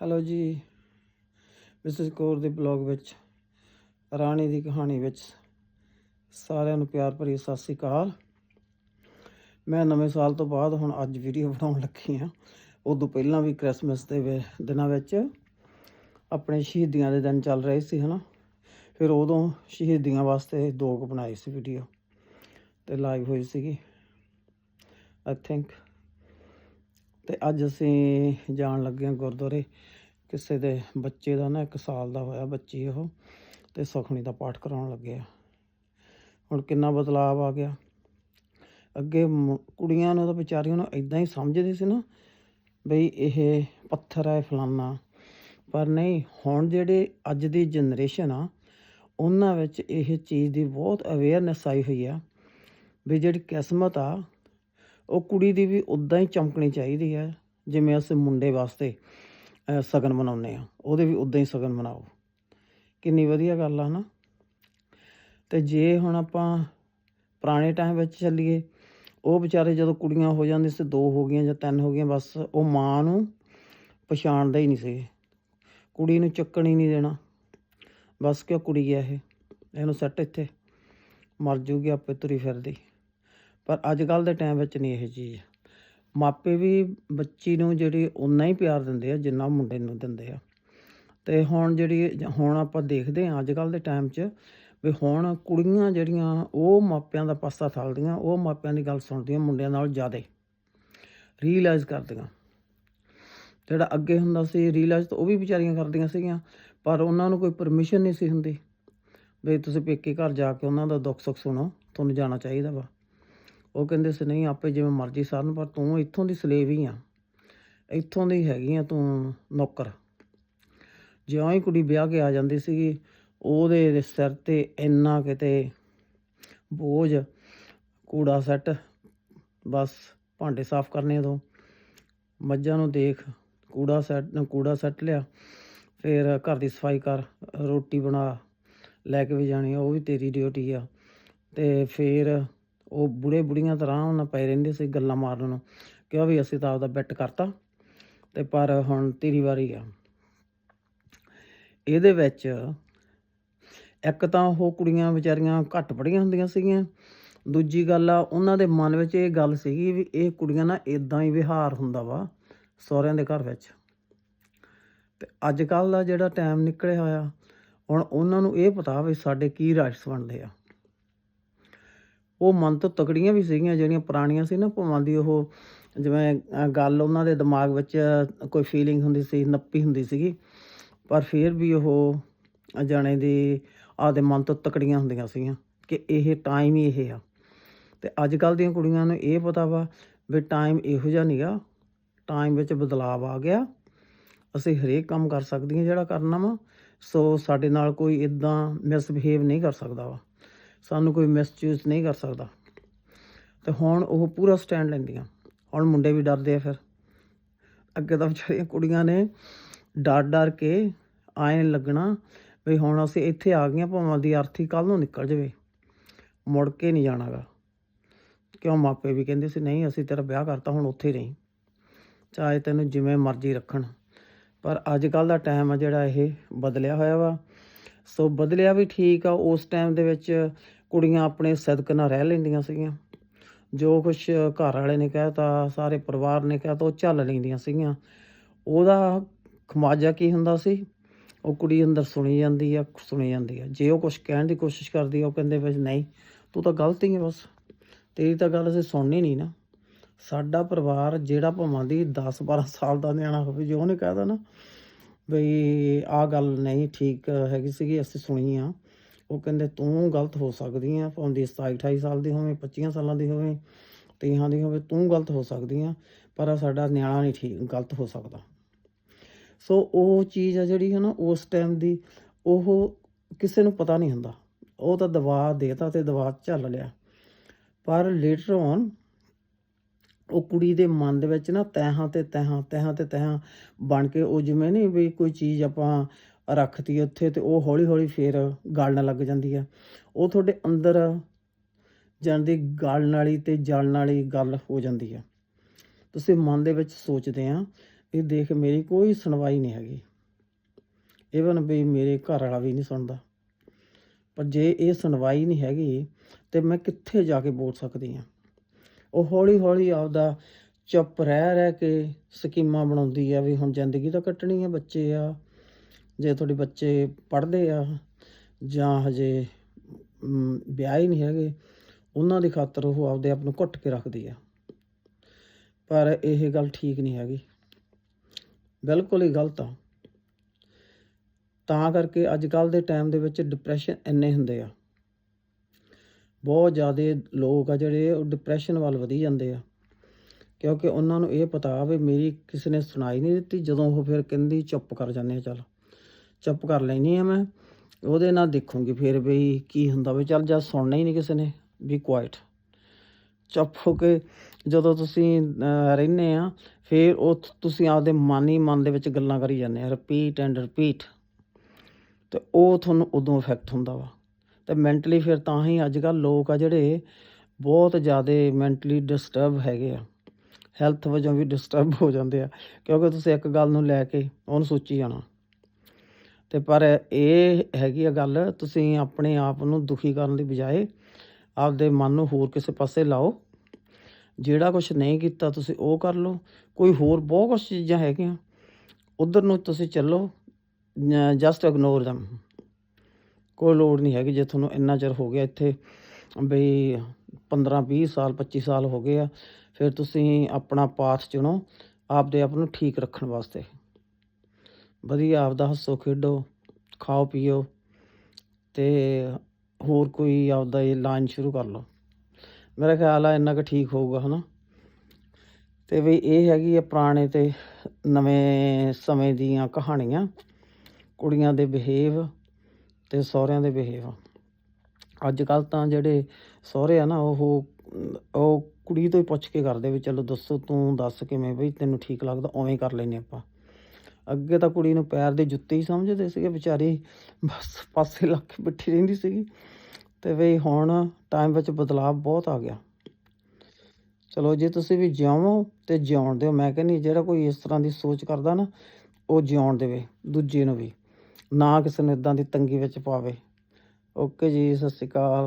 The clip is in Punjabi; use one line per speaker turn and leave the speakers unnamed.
ਹੈਲੋ ਜੀ। ਮਿਸਿਸ ਕੌਰ ਦੇ ਬਲੌਗ ਵਿੱਚ, ਰਾਣੀ ਦੀ ਕਹਾਣੀ ਵਿੱਚ ਸਾਰਿਆਂ ਨੂੰ ਪਿਆਰ ਭਰੀ ਸਤਿ ਸ੍ਰੀ ਅਕਾਲ। ਮੈਂ ਨਵੇਂ ਸਾਲ ਤੋਂ ਬਾਅਦ ਹੁਣ ਅੱਜ ਵੀਡੀਓ ਬਣਾਉਣ ਲੱਗੀ ਹਾਂ। ਉਦੋਂ ਪਹਿਲਾਂ ਵੀ ਕ੍ਰਿਸਮਸ ਦੇ ਵੇ- ਦਿਨਾਂ ਵਿੱਚ ਆਪਣੇ ਸ਼ਹੀਦੀਆਂ ਦੇ ਦਿਨ ਚੱਲ ਰਹੇ ਸੀ, ਹਨਾ? ਫਿਰ ਉਦੋਂ ਸ਼ਹੀਦੀਆਂ ਵਾਸਤੇ ਦੋ ਕੁ ਬਣਾਈ ਸੀ ਵੀਡੀਓ ਤੇ ਲਾਈਵ ਹੋਈ ਸੀਗੀ। ਆਈ ਥਿੰਕ ਤੇ ਅੱਜ ਅਸੀਂ ਜਾਣ ਲੱਗੇ ਹਾਂ ਗੁਰਦੁਆਰੇ। ਕਿਸੇ ਦੇ ਬੱਚੇ ਦਾ ਨਾ 1 ਸਾਲ ਦਾ ਹੋਇਆ ਬੱਚੀ ਉਹ, ਤੇ ਸੁਖਣੀ ਦਾ ਪਾਠ ਕਰਾਉਣ ਲੱਗੇ ਆ। ਹੁਣ ਕਿੰਨਾ ਬਦਲਾਅ ਆ ਗਿਆ। ਅੱਗੇ ਮੁ- ਕੁੜੀਆਂ ਨੂੰ ਤਾਂ ਵਿਚਾਰੀਆਂ ਨੂੰ ਇਦਾਂ ਹੀ ਸਮਝਦੇ ਸੀ ਨਾ ਬਈ ਇਹ ਪੱਥਰ ਹੈ ਫਲਾਨਾ। ਪਰ ਨਹੀਂ, ਹੁਣ ਜਿਹੜੇ ਅੱਜ ਦੀ ਜਨਰੇਸ਼ਨ ਆ, ਉਹਨਾਂ ਵਿੱਚ ਇਹ ਚੀਜ਼ ਦੀ ਬਹੁਤ ਅਵੇਅਰਨੈਸ ਆਈ ਹੋਈ ਆ ਵੀ ਜਿਹੜੀ ਕਿਸਮਤ ਆ ਉਹ ਕੁੜੀ ਦੀ ਵੀ ਉਦਾਂ ਹੀ ਚਮਕਣੀ ਚਾਹੀਦੀ ਹੈ, ਜਿਵੇਂ ਅਸੀਂ ਮੁੰਡੇ ਵਾਸਤੇ ਸ਼ਗਨ ਮਨਾਉਂਦੇ ਆ ਉਹਦੇ ਵੀ ਉਦਾਂ ਹੀ ਸ਼ਗਨ ਮਨਾਓ। ਕਿੰਨੀ ਵਧੀਆ ਗੱਲ ਆ ਨਾ ਤੇ ਜੇ ਹੁਣ ਆਪਾਂ ਪੁਰਾਣੇ ਟਾਈਮ ਵਿੱਚ ਚੱਲੀਏ, ਉਹ ਵਿਚਾਰੇ ਜਦੋਂ ਕੁੜੀਆਂ ਹੋ ਜਾਂਦੀਆਂ ਸੀ, ਦੋ ਹੋ ਗਈਆਂ ਜਾਂ ਤਿੰਨ ਹੋ ਗਈਆਂ, ਬਸ ਉਹ ਮਾਂ ਨੂੰ ਪਛਾਣਦਾ ਹੀ ਨਹੀਂ ਸੀ। ਕੁੜੀ ਨੂੰ ਚੱਕਣ ਹੀ ਨਹੀਂ ਦੇਣਾ। ਬਸ ਕਿਉਂ ਕੁੜੀ ਹੈ ਇਹ? ਇਹਨੂੰ ਸੱਟ ਇੱਥੇ। ਮਰ ਜੂਗੀ ਆਪੇ ਤੁਰੀ ਫਿਰਦੀ। ਪਰ ਅੱਜ ਕੱਲ ਦੇ ਟਾਈਮ ਵਿੱਚ ਨਹੀਂ ਇਹ ਚੀਜ਼। ਮਾਪੇ ਵੀ ਬੱਚੀ ਨੂੰ ਜਿਹੜੀ ਉਨਾ ਹੀ ਪਿਆਰ ਦਿੰਦੇ ਆ, ਜਿੰਨਾ ਮੁੰਡੇ ਨੂੰ ਦਿੰਦੇ ਆ। ਤੇ ਹੁਣ ਜਿਹੜੀ ਹੁਣ ਆਪਾਂ ਦੇਖਦੇ ਆ ਅੱਜ ਕੱਲ ਦੇ ਟਾਈਮ 'ਚ ਵੀ ਹੁਣ ਕੁੜੀਆਂ ਜਿਹੜੀਆਂ, ਉਹ ਮਾਪਿਆਂ ਦਾ ਪਾਸਾ ਥਲਦੀਆਂ, ਉਹ ਮਾਪਿਆਂ ਦੀ ਗੱਲ ਸੁਣਦੀਆਂ ਮੁੰਡਿਆਂ ਨਾਲ ਜ਼ਿਆਦਾ। ਰੀਅਲਾਈਜ਼ ਕਰਦੀਆਂ। ਜਿਹੜਾ ਅੱਗੇ ਹੁੰਦਾ ਸੀ ਰੀਅਲਾਈਜ਼ ਤਾਂ ਉਹ ਵੀ ਵਿਚਾਰੀਆਂ ਕਰਦੀਆਂ ਸੀਗੀਆਂ, ਪਰ ਉਹਨਾਂ ਨੂੰ ਕੋਈ ਪਰਮਿਸ਼ਨ ਨਹੀਂ ਸੀ ਹੁੰਦੀ। ਵੀ ਤੁਸੀਂ ਪੇਕੇ ਘਰ ਜਾ ਕੇ ਉਹਨਾਂ ਦਾ ਦੁੱਖ ਸੁੱਖ ਸੁਣੋ, ਤੁਹਾਨੂੰ ਜਾਣਾ ਚਾਹੀਦਾ ਵਾ। ਉਹ ਕਹਿੰਦੇ ਸੀ, ਨਹੀਂ, ਆਪੇ ਜਿਵੇਂ ਮਰਜ਼ੀ ਸਾਰਨ, ਪਰ ਤੂੰ ਇੱਥੋਂ ਦੀ ਸਲੇਵ ਹੀ ਆ। ਇੱਥੋਂ ਦੀ ਹੈਗੀ ਆ ਤੂੰ ਨੌਕਰ। ਜਿਉਂ ਹੀ ਕੁੜੀ ਵਿਆਹ ਕੇ ਆ ਜਾਂਦੀ ਸੀਗੀ, ਉਹਦੇ ਸਿਰ ਤੇ ਇੰਨਾ ਕਿਤੇ ਬੋਝ, ਕੂੜਾ ਸੱਟ, ਬਸ ਭਾਂਡੇ ਸਾਫ਼ ਕਰਨੇ ਤੋਂ ਮੱਝਾਂ ਨੂੰ ਦੇਖ, ਕੂੜਾ ਸੱਟ ਕੂੜਾ ਸੱਟ ਲਿਆ, ਫਿਰ ਘਰ ਦੀ ਸਫ਼ਾਈ ਕਰ, ਰੋਟੀ ਬਣਾ, ਲੈ ਕੇ ਵੀ ਜਾਣੀ, ਉਹ ਵੀ ਤੇਰੀ ਡਿਊਟੀ ਆ। ਤੇ ਫਿਰ ਉਹ ਬੁੜੇ ਬੁੜੀਆਂ ਤਰ੍ਹਾਂ ਉਹਨਾਂ ਪਏ ਰਹਿੰਦੇ ਸੀ ਗੱਲਾਂ ਮਾਰਨ ਨੂੰ ਕਿਉਂ ਵੀ ਅਸੀਂ ਤਾਂ ਆਪਦਾ ਬੈਟ ਕਰਤਾ ਤੇ ਪਰ ਹੁਣ ਤੇਰੀ ਵਾਰੀ ਆ। ਇਹਦੇ ਵਿੱਚ ਇੱਕ ਤਾਂ ਉਹ ਕੁੜੀਆਂ ਵਿਚਾਰੀਆਂ ਘੱਟ ਪੜੀਆਂ ਹੁੰਦੀਆਂ ਸੀਗੀਆਂ, ਦੂਜੀ ਗੱਲ ਆ ਉਹਨਾਂ ਦੇ ਮਨ ਵਿੱਚ ਇਹ ਗੱਲ ਸੀਗੀ ਵੀ ਇਹ ਕੁੜੀਆਂ ਨਾਲ ਇਦਾਂ ਹੀ ਵਿਹਾਰ ਹੁੰਦਾ ਵਾ ਸਹੁਰਿਆਂ ਦੇ ਘਰ ਵਿੱਚ। ਤੇ ਅੱਜ ਕੱਲ ਦਾ ਜਿਹੜਾ ਟਾਈਮ ਨਿਕਲਿਆ ਹੋਇਆ, ਹੁਣ ਉਹਨਾਂ ਨੂੰ ਇਹ ਪਤਾ ਵੀ ਸਾਡੇ ਕੀ ਰਾਈਟਸ ਬਣਦੇ ਆ। ਉਹ ਮਨ ਤੋਂ ਤਕੜੀਆਂ ਵੀ ਸੀਗੀਆਂ, ਜਿਹੜੀਆਂ ਪੁਰਾਣੀਆਂ ਸੀ ਨਾ, ਭਵਾਂ ਦੀ ਉਹ ਜਿਵੇਂ ਗੱਲ ਉਹਨਾਂ ਦੇ ਦਿਮਾਗ ਵਿੱਚ ਕੋਈ ਫੀਲਿੰਗ ਹੁੰਦੀ ਸੀ, ਨੱਪੀ ਹੁੰਦੀ ਸੀਗੀ। ਪਰ ਫਿਰ ਵੀ ਉਹ ਜਾਣੇ ਦੀ ਆਪਦੇ ਮਨ ਤੋਂ ਤਕੜੀਆਂ ਹੁੰਦੀਆਂ ਸੀਗੀਆਂ ਕਿ ਇਹ ਟਾਈਮ ਹੀ ਇਹ ਆ। ਤੇ ਅੱਜ ਕੱਲ ਦੀਆਂ ਕੁੜੀਆਂ ਨੂੰ ਇਹ ਪਤਾ ਵਾ ਵੀ ਟਾਈਮ ਇਹੋ ਜਿਹਾ ਨਹੀਂਗਾ ਟਾਈਮ ਵਿੱਚ ਬਦਲਾਅ ਆ ਗਿਆ। ਅਸੀਂ ਹਰੇਕ ਕੰਮ ਕਰ ਸਕਦੀਆਂ ਜਿਹੜਾ ਕਰਨਾ ਵਾ। ਸੋ ਸਾਡੇ ਨਾਲ ਕੋਈ ਇਦਾਂ ਮਿਸਬਿਹੇਵ ਨਹੀਂ ਕਰ ਸਕਦਾ ਵਾ। ਸਾਨੂੰ ਕੋਈ ਮਿਸਯੂਜ਼ ਨਹੀਂ ਕਰ ਸਕਦਾ। ਤੇ ਹੁਣ ਉਹ ਪੂਰਾ ਸਟੈਂਡ ਲੈਂਦੀਆਂ। ਹੁਣ ਮੁੰਡੇ ਵੀ ਡਰਦੇ ਆ ਫਿਰ। ਅੱਗੇ ਤਾਂ ਵਿਚਾਰੀਆਂ ਕੁੜੀਆਂ ਨੇ ਡਰ ਡਰ ਕੇ ਆਏ ਲੱਗਣਾ ਵੀ ਹੁਣ ਅਸੀਂ ਇੱਥੇ ਆ ਗਈਆਂ, ਭਾਵਾਂ ਦੀ ਅਰਥੀ ਕੱਲ ਨੂੰ ਨਿਕਲ ਜਾਵੇ। ਮੁੜ ਕੇ ਨਹੀਂ ਜਾਣਾਗਾ। ਕਿਉਂ ਮਾਪੇ ਵੀ ਕਹਿੰਦੇ ਸੀ, ਨਹੀਂ, ਅਸੀਂ ਤੇਰਾ ਵਿਆਹ ਕਰਤਾ, ਹੁਣ ਉੱਥੇ ਹੀ ਰਹੀਂ। ਚਾਹੇ ਤੈਨੂੰ ਜਿਵੇਂ ਮਰਜ਼ੀ ਰੱਖਣ। ਪਰ ਅੱਜ ਕੱਲ ਦਾ ਟਾਈਮ ਆ ਜਿਹੜਾ ਇਹ ਬਦਲਿਆ ਹੋਇਆ ਵਾ। ਸੋ ਬਦਲਿਆ ਵੀ ਠੀਕ ਆ, ਉਸ ਟਾਈਮ ਦੇ ਵਿੱਚ ਕੁੜੀਆਂ ਆਪਣੇ ਸਦਕ ਨਾਲ ਰਹਿ ਲੈਂਦੀਆਂ ਸੀਗੀਆਂ। ਜੋ ਕੁਝ ਘਰ ਵਾਲੇ ਨੇ ਕਹਿਤਾ ਸਾਰੇ ਪਰਿਵਾਰ ਨੇ ਕਹਿਤਾ ਉਹ ਚੱਲ ਲੈਂਦੀਆਂ ਸੀਗੀਆਂ। ਉਹਦਾ ਖਮਾਜਾ ਕੀ ਹੁੰਦਾ ਸੀ? ਉਹ ਕੁੜੀ ਅੰਦਰ ਸੁਣੀ ਜਾਂਦੀ ਆ, ਸੁਣੀ ਜਾਂਦੀ ਆ। ਜੇ ਉਹ ਕੁਝ ਕਹਿਣ ਦੀ ਕੋਸ਼ਿਸ਼ ਕਰਦੀ ਆ, ਉਹ ਕਹਿੰਦੇ ਵਿੱਚ ਨਹੀਂ, ਤੂੰ ਤਾਂ ਗਲਤ ਹੀ ਹੈ ਬਸ। ਤੇਰੀ ਤਾਂ ਗੱਲ ਅਸੀਂ ਸੁਣਨੀ ਨਹੀਂ ਨਾ। ਸਾਡਾ ਪਰਿਵਾਰ ਜਿਹੜਾ ਭਾਵਾਂ ਦੀ 10 12 ਸਾਲ ਦਾ ਨਿਆਣਾ ਹੋਵੇ, ਜੇ ਉਹਨੇ ਕਹਿਦਾ ਨਾ ਬਈ ਆ ਗੱਲ ਨਹੀਂ ਠੀਕ ਹੈਗੀ ਸੀਗੀ, ਅਸੀਂ ਸੁਣੀ ਆ। ਉਹ ਕਹਿੰਦੇ ਤੂੰ ਗਲਤ ਹੋ ਸਕਦੀ ਆ ਭਾਵੇਂ 27 28 ਸਾਲ ਦੀ ਹੋਵੇ 25 ਸਾਲਾਂ ਦੀ ਹੋਵੇ ਤੀਹਾਂ ਦੀ ਹੋਵੇ, ਤੂੰ ਗਲਤ ਹੋ ਸਕਦੀ ਆ, ਪਰ ਸਾਡਾ ਨਿਆਣਾ ਨਹੀਂ ਠੀਕ, ਗਲਤ ਹੋ ਸਕਦਾ। ਸੋ ਉਹ ਚੀਜ਼ ਆ ਜਿਹੜੀ ਹੈ ਨਾ, ਉਸ ਟਾਈਮ ਦੀ ਉਹ ਕਿਸੇ ਨੂੰ ਪਤਾ ਨਹੀਂ ਹੁੰਦਾ। ਉਹ ਤਾਂ ਦਵਾ ਦੇਤਾ ਤੇ ਦਵਾ ਝੱਲ ਲਿਆ। ਪਰ ਲੇਟਰ ਔਨ ਉਹ ਕੁੜੀ ਦੇ ਮਨ ਦੇ ਵਿੱਚ ਨਾ ਤਹਾਂ ਤੇ ਤਹਾਂ ਤਹਾਂ ਤੇ ਤਹਾਂ ਬਣ ਕੇ ਉਹ ਜਿਵੇਂ ਨਹੀਂ ਵੀ ਕੋਈ ਚੀਜ਼ ਆਪਾਂ ਰੱਖਤੀ ਉੱਥੇ ਤੇ ਉਹ ਹੌਲੀ ਹੌਲੀ ਫੇਰ ਗਾਲਣ ਲੱਗ ਜਾਂਦੀ ਆ ਉਹ ਤੁਹਾਡੇ ਅੰਦਰ ਜਾਂਦੀ ਗਾਲਣ ਵਾਲੀ ਤੇ ਜਲਣ ਵਾਲੀ ਗੱਲ ਹੋ ਜਾਂਦੀ ਆ ਤੁਸੀਂ ਮਨ ਦੇ ਵਿੱਚ ਸੋਚਦੇ ਆ ਇਹ ਦੇਖ ਮੇਰੀ ਕੋਈ ਸੁਣਵਾਈ ਨਹੀਂ ਹੈਗੀ। ਇਵਨ ਵੀ ਮੇਰੇ ਘਰ ਵਾਲਾ ਵੀ ਨਹੀਂ ਸੁਣਦਾ। ਪਰ ਜੇ ਇਹ ਸੁਣਵਾਈ ਨਹੀਂ ਹੈਗੀ, ਤੇ ਮੈਂ ਕਿੱਥੇ ਜਾ ਕੇ ਬੋਲ ਸਕਦੀ ਹਾਂ? ਉਹ ਹੌਲੀ ਹੌਲੀ ਆਪਦਾ ਚੁੱਪ ਰਹਿ ਰਹਿ ਕੇ ਸਕੀਮਾਂ ਬਣਾਉਂਦੀ ਆ ਵੀ ਹੁਣ ਜ਼ਿੰਦਗੀ ਤਾਂ ਕੱਟਣੀ ਆ ਬੱਚੇ ਆ। ਜੇ ਤੁਹਾਡੇ ਬੱਚੇ ਪੜ੍ਹਦੇ ਆ ਜਾਂ ਹਜੇ ਵਿਆਹ ਹੀ ਨਹੀਂ ਹੈਗੇ, ਉਹਨਾਂ ਦੀ ਖਾਤਰ ਉਹ ਆਪਦੇ ਆਪ ਨੂੰ ਘੁੱਟ ਕੇ ਰੱਖਦੀ ਆ। ਪਰ ਇਹ ਗੱਲ ਠੀਕ ਨਹੀਂ ਹੈਗੀ। ਬਿਲਕੁਲ ਹੀ ਗਲਤ ਆ। ਤਾਂ ਕਰਕੇ ਅੱਜ ਕੱਲ ਦੇ ਟਾਈਮ ਦੇ ਵਿੱਚ ਡਿਪਰੈਸ਼ਨ ਇੰਨੇ ਹੁੰਦੇ ਆ। ਬਹੁਤ ਜ਼ਿਆਦਾ ਲੋਕ ਆ ਜਿਹੜੇ ਉਹ ਡਿਪਰੈਸ਼ਨ ਵੱਲ ਵਧੀ ਜਾਂਦੇ ਆ। ਕਿਉਂਕਿ ਉਹਨਾਂ ਨੂੰ ਇਹ ਪਤਾ ਵੀ ਮੇਰੀ ਕਿਸੇ ਨੇ ਸੁਣਾਈ ਨਹੀਂ ਦਿੱਤੀ, ਜਦੋਂ ਉਹ ਫਿਰ ਕਹਿੰਦੀ, ਚੁੱਪ ਕਰ ਜਾਂਦੇ ਆ, ਚੱਲ। ਚੁੱਪ ਕਰ ਲੈਣੀ ਆ ਮੈਂ। ਉਹਦੇ ਨਾਲ ਦੇਖੂੰਗੀ ਫਿਰ ਵੀ ਕੀ ਹੁੰਦਾ ਵੀ ਚੱਲ ਜਦ ਸੁਣਨਾ ਹੀ ਨਹੀਂ ਕਿਸੇ ਨੇ ਵੀ ਕੁਆਇਟ ਚੁੱਪ ਹੋ ਕੇ ਜਦੋਂ ਤੁਸੀਂ ਰਹਿੰਦੇ ਆ, ਫਿਰ ਉਹ ਤੁਸੀਂ ਆਪਦੇ ਮਨ ਹੀ ਮਨ ਦੇ ਵਿੱਚ ਗੱਲਾਂ ਕਰੀ ਜਾਂਦੇ ਆ ਰਿਪੀਟ ਐਂਡ ਰਿਪੀਟ ਤੇ ਉਹ ਤੁਹਾਨੂੰ ਉਦੋਂ ਇਫੈਕਟ ਹੁੰਦਾ ਵਾ। ਤੇ ਮੈਂਟਲੀ ਫਿਰ ਤਾਂ ਹੀ ਅੱਜ ਕੱਲ ਲੋਕ ਆ ਜਿਹੜੇ ਬਹੁਤ ਜ਼ਿਆਦਾ ਮੈਂਟਲੀ ਡਿਸਟਰਬ ਹੈਗੇ ਆ। ਹੈਲਥ ਵਜੋਂ ਵੀ ਡਿਸਟਰਬ ਹੋ ਜਾਂਦੇ ਆ। ਕਿਉਂਕਿ ਤੁਸੀਂ ਇੱਕ ਗੱਲ ਨੂੰ ਲੈ ਕੇ ਉਹਨੂੰ ਸੋਚੀ ਜਾਣਾ। ਤੇ ਪਰ ਇਹ ਹੈਗੀ ਆ ਗੱਲ, ਤੁਸੀਂ ਆਪਣੇ ਆਪ ਨੂੰ ਦੁਖੀ ਕਰਨ ਦੀ ਬਜਾਏ ਆਪਦੇ ਮਨ ਨੂੰ ਹੋਰ ਕਿਸੇ ਪਾਸੇ ਲਾਓ। ਜਿਹੜਾ ਕੁਝ ਨਹੀਂ ਕੀਤਾ ਤੁਸੀਂ ਉਹ ਕਰ ਲਓ। ਕੋਈ ਹੋਰ ਬਹੁਤ ਕੁਛ ਚੀਜ਼ਾਂ ਹੈਗੀਆਂ। ਉਧਰ ਨੂੰ ਤੁਸੀਂ ਚੱਲੋ ਜਸਟ ਇਗਨੋਰ them ਕੋਈ ਲੋੜ ਨਹੀਂ ਹੈਗੀ ਜੇ ਤੁਹਾਨੂੰ ਇੰਨਾ ਚਿਰ ਹੋ ਗਿਆ ਇੱਥੇ ਬਈ 15 20 ਸਾਲ 25 ਸਾਲ ਹੋ ਗਏ ਆ, ਫਿਰ ਤੁਸੀਂ ਆਪਣਾ ਪਾਥ ਚੁਣੋ, ਆਪਦੇ ਆਪ ਨੂੰ ਠੀਕ ਰੱਖਣ ਵਾਸਤੇ। ਵਧੀਆ ਆਪਦਾ ਹੱਸੋ, ਖੇਡੋ, ਖਾਓ, ਪੀਓ ਤੇ ਹੋਰ ਕੋਈ ਆਪਦਾ ਇਹ ਲਾਈਨ ਸ਼ੁਰੂ ਕਰ ਲਓ। ਮੇਰਾ ਖਿਆਲ ਆ ਇੰਨਾ ਕੁ ਠੀਕ ਹੋਊਗਾ, ਹਨਾ? ਤੇ ਵੀ ਇਹ ਹੈਗੀ ਆ ਪੁਰਾਣੇ ਤੇ ਨਵੇਂ ਸਮੇਂ ਦੀਆਂ ਕਹਾਣੀਆਂ, ਕੁੜੀਆਂ ਦੇ ਬਿਹੇਵ ਤੇ ਸਹੁਰਿਆਂ ਦੇ ਬਿਹੇਵ ਅੱਜ ਕੱਲ ਤਾਂ ਜਿਹੜੇ ਸਹੁਰੇ ਆ ਨਾ, ਉਹ ਉਹ ਕੁੜੀ ਤੋਂ ਹੀ ਪੁੱਛ ਕੇ ਕਰਦੇ ਵੀ, ਚਲੋ ਦੱਸੋ, ਤੂੰ ਦੱਸ ਕਿਵੇਂ? ਬਈ ਤੈਨੂੰ ਠੀਕ ਲੱਗਦਾ, ਉਵੇਂ ਕਰ ਲੈਨੇ ਆਪਾਂ। ਅੱਗੇ ਤਾਂ ਕੁੜੀ ਨੂੰ ਪੈਰ ਦੀ ਜੁੱਤੀ ਹੀ ਸਮਝਦੇ ਸੀਗੇ, ਵਿਚਾਰੀ ਬਸ ਪਾਸੇ ਲੱਗ ਕੇ ਬਿਠੀ ਰਹਿੰਦੀ ਸੀਗੀ। ਤੇ ਵੀ ਹੁਣ ਟਾਈਮ ਵਿੱਚ ਬਦਲਾਅ ਬਹੁਤ ਆ ਗਿਆ। ਚਲੋ ਜੇ ਤੁਸੀਂ ਵੀ ਜਿਉਵੋ ਤੇ ਜਿਉਣ ਦਿਓ, ਮੈਂ ਕਹਿੰਦੀ ਜਿਹੜਾ ਕੋਈ ਇਸ ਤਰ੍ਹਾਂ ਦੀ ਸੋਚ ਕਰਦਾ ਨਾ, ਉਹ ਜਿਉਣ ਦੇਵੇ, ਦੂਜੇ ਨੂੰ ਵੀ। ਨਾ ਕਿਸੇ ਨੂੰ ਇਦਾਂ ਦੀ ਤੰਗੀ ਵਿੱਚ ਪਾਵੇ। ਓਕੇ ਜੀ, ਸਤਿ ਸ਼੍ਰੀ ਅਕਾਲ।